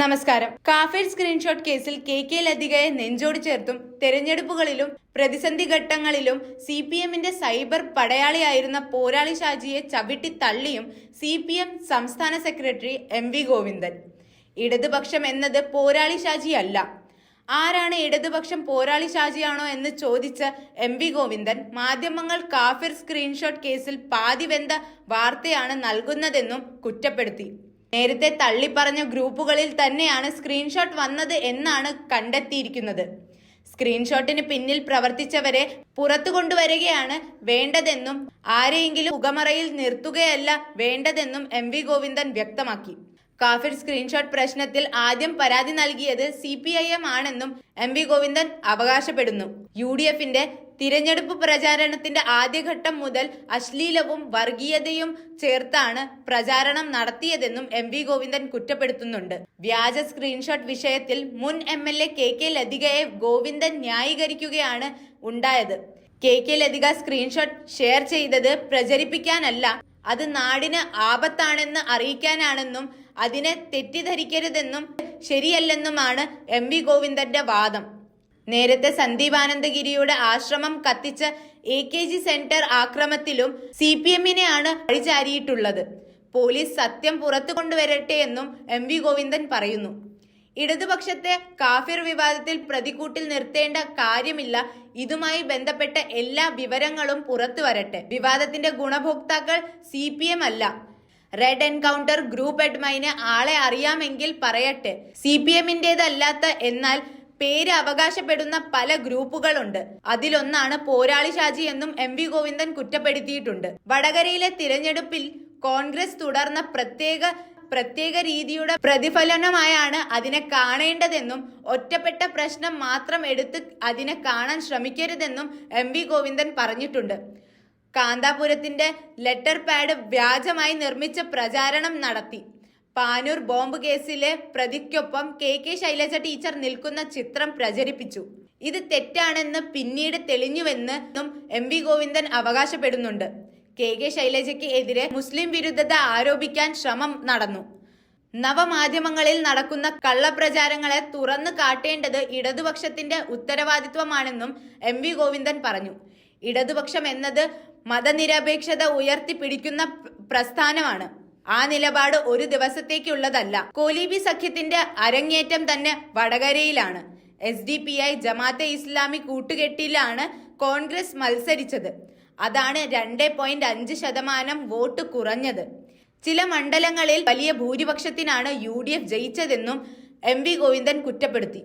നമസ്കാരം. കാഫേൽ സ്ക്രീൻഷോട്ട് കേസിൽ കെ കെ ലതികയെ നെഞ്ചോട് ചേർത്തും തെരഞ്ഞെടുപ്പുകളിലും പ്രതിസന്ധി ഘട്ടങ്ങളിലും സി പി എമ്മിന്റെ സൈബർ പടയാളിയായിരുന്ന പോരാളി ഷാജിയെ ചവിട്ടി തള്ളിയും സി പി എം സംസ്ഥാന സെക്രട്ടറി എം വി ഗോവിന്ദൻ. ഇടതുപക്ഷം എന്നത് പോരാളി ഷാജി അല്ല ആരാണ് ഇടതുപക്ഷം പോരാളി ഷാജിയാണോ എന്ന് ചോദിച്ച എം വി ഗോവിന്ദൻ മാധ്യമങ്ങൾ കാഫിർ സ്ക്രീൻഷോട്ട് കേസിൽ പാതിവെന്ത വാർത്തയാണ് നൽകുന്നതെന്നും കുറ്റപ്പെടുത്തി. നേരത്തെ തള്ളിപ്പറഞ്ഞ ഗ്രൂപ്പുകളിൽ തന്നെയാണ് സ്ക്രീൻഷോട്ട് വന്നത് എന്നാണ് കണ്ടെത്തിയിരിക്കുന്നത്. സ്ക്രീൻഷോട്ടിന് പിന്നിൽ പ്രവർത്തിച്ചവരെ പുറത്തു കൊണ്ടുവരികയാണ് വേണ്ടതെന്നും ആരെയെങ്കിലും പുകമറയിൽ നിർത്തുകയല്ല വേണ്ടതെന്നും എം വി ഗോവിന്ദൻ വ്യക്തമാക്കി. കാഫിർ സ്ക്രീൻഷോട്ട് പ്രശ്നത്തിൽ ആദ്യം പരാതി നൽകിയത് സി പി ഐ എം ആണെന്നും എം വി ഗോവിന്ദൻ അവകാശപ്പെടുന്നു. യു ഡി എഫിന്റെ തിരഞ്ഞെടുപ്പ് പ്രചാരണത്തിന്റെ ആദ്യഘട്ടം മുതൽ അശ്ലീലവും വർഗീയതയും ചേർത്താണ് പ്രചാരണം നടത്തിയതെന്നും എം വി ഗോവിന്ദൻ കുറ്റപ്പെടുത്തുന്നുണ്ട്. വ്യാജ സ്ക്രീൻഷോട്ട് വിഷയത്തിൽ മുൻ M L A K K ലതികയെ Govindan ന്യായീകരിക്കുകയാണ് ഉണ്ടായത്. K K Lathika screenshot share ചെയ്തത് പ്രചരിപ്പിക്കാനല്ല അത് നാടിന് ആപത്താണെന്ന് അറിയിക്കാനാണെന്നും അതിനെ തെറ്റിദ്ധരിക്കരുതെന്നും ശരിയല്ലെന്നുമാണ് എം വി ഗോവിന്ദന്റെ വാദം. നേരത്തെ സന്ദീപ് ആനന്ദഗിരിയുടെ ആശ്രമം കത്തിച്ച എ കെ ജി സെന്റർ ആക്രമത്തിലും സി പി എമ്മിനെയാണ് അഴിചാരിയിട്ടുള്ളത്. പോലീസ് സത്യം പുറത്തു കൊണ്ടുവരട്ടെ എന്നും എം വി ഗോവിന്ദൻ പറയുന്നു. ഇടതുപക്ഷത്തെ കാഫിർ വിവാദത്തിൽ പ്രതികൂട്ടിൽ നിർത്തേണ്ട കാര്യമില്ല. ഇതുമായി ബന്ധപ്പെട്ട എല്ലാ വിവരങ്ങളും പുറത്തു വരട്ടെ. വിവാദത്തിന്റെ ഗുണഭോക്താക്കൾ സി അല്ല. റെഡ് എൻകൗണ്ടർ ഗ്രൂപ്പ് എഡ്മൈന് ആളെ അറിയാമെങ്കിൽ പറയട്ടെ. സി പി എമ്മിന്റേതല്ലാത്ത എന്നാൽ പേര് അവകാശപ്പെടുന്ന പല ഗ്രൂപ്പുകളുണ്ട്. അതിലൊന്നാണ് പോരാളി ഷാജി എന്നും എം വി ഗോവിന്ദൻ കുറ്റപ്പെടുത്തിയിട്ടുണ്ട്. വടകരയിലെ തിരഞ്ഞെടുപ്പിൽ കോൺഗ്രസ് തുടർന്ന പ്രത്യേക പ്രത്യേക രീതിയുടെ പ്രതിഫലനമായാണ് അതിനെ കാണേണ്ടതെന്നും ഒറ്റപ്പെട്ട പ്രശ്നം മാത്രം എടുത്ത് അതിനെ കാണാൻ ശ്രമിക്കരുതെന്നും എം വി ഗോവിന്ദൻ പറഞ്ഞിട്ടുണ്ട്. കാന്താപുരത്തിന്റെ ലെറ്റർ പാഡ് വ്യാജമായി നിർമ്മിച്ച പ്രചാരണം നടത്തി. പാനൂർ ബോംബ് കേസിലെ പ്രതിക്കൊപ്പം കെ കെ ശൈലജ ടീച്ചർ നിൽക്കുന്ന ചിത്രം പ്രചരിപ്പിച്ചു. ഇത് തെറ്റാണെന്ന് പിന്നീട് തെളിഞ്ഞുവെന്നും എം വി ഗോവിന്ദൻ അവകാശപ്പെടുന്നുണ്ട്. കെ കെ ശൈലജയ്ക്ക് എതിരെ മുസ്ലിം വിരുദ്ധത ആരോപിക്കാൻ ശ്രമം നടന്നു. നവമാധ്യമങ്ങളിൽ നടക്കുന്ന കള്ളപ്രചാരങ്ങളെ തുറന്നു കാട്ടേണ്ടത് ഇടതുപക്ഷത്തിന്റെ ഉത്തരവാദിത്വമാണെന്നും എം വി ഗോവിന്ദൻ പറഞ്ഞു. ഇടതുപക്ഷം എന്നത് മതനിരപേക്ഷത ഉയർത്തിപ്പിടിക്കുന്ന പ്ര- പ്രസ്ഥാനമാണ്. ആ നിലപാട് ഒരു ദിവസത്തേക്കുള്ളതല്ല. കോലീബി സഖ്യത്തിന്റെ അരങ്ങേറ്റം തന്നെ വടകരയിലാണ്. S D P I Jamaat-e Islami കൂട്ടുകെട്ടിലാണ് Congress മത്സരിച്ചത്. അതാണ് രണ്ട് പോയിന്റ് അഞ്ച് ശതമാനം വോട്ട് കുറഞ്ഞത്. ചില മണ്ഡലങ്ങളിൽ വലിയ ഭൂരിപക്ഷത്തിനാണ് യു ഡി എഫ് ജയിച്ചതെന്നും എം വി ഗോവിന്ദൻ കുറ്റപ്പെടുത്തി.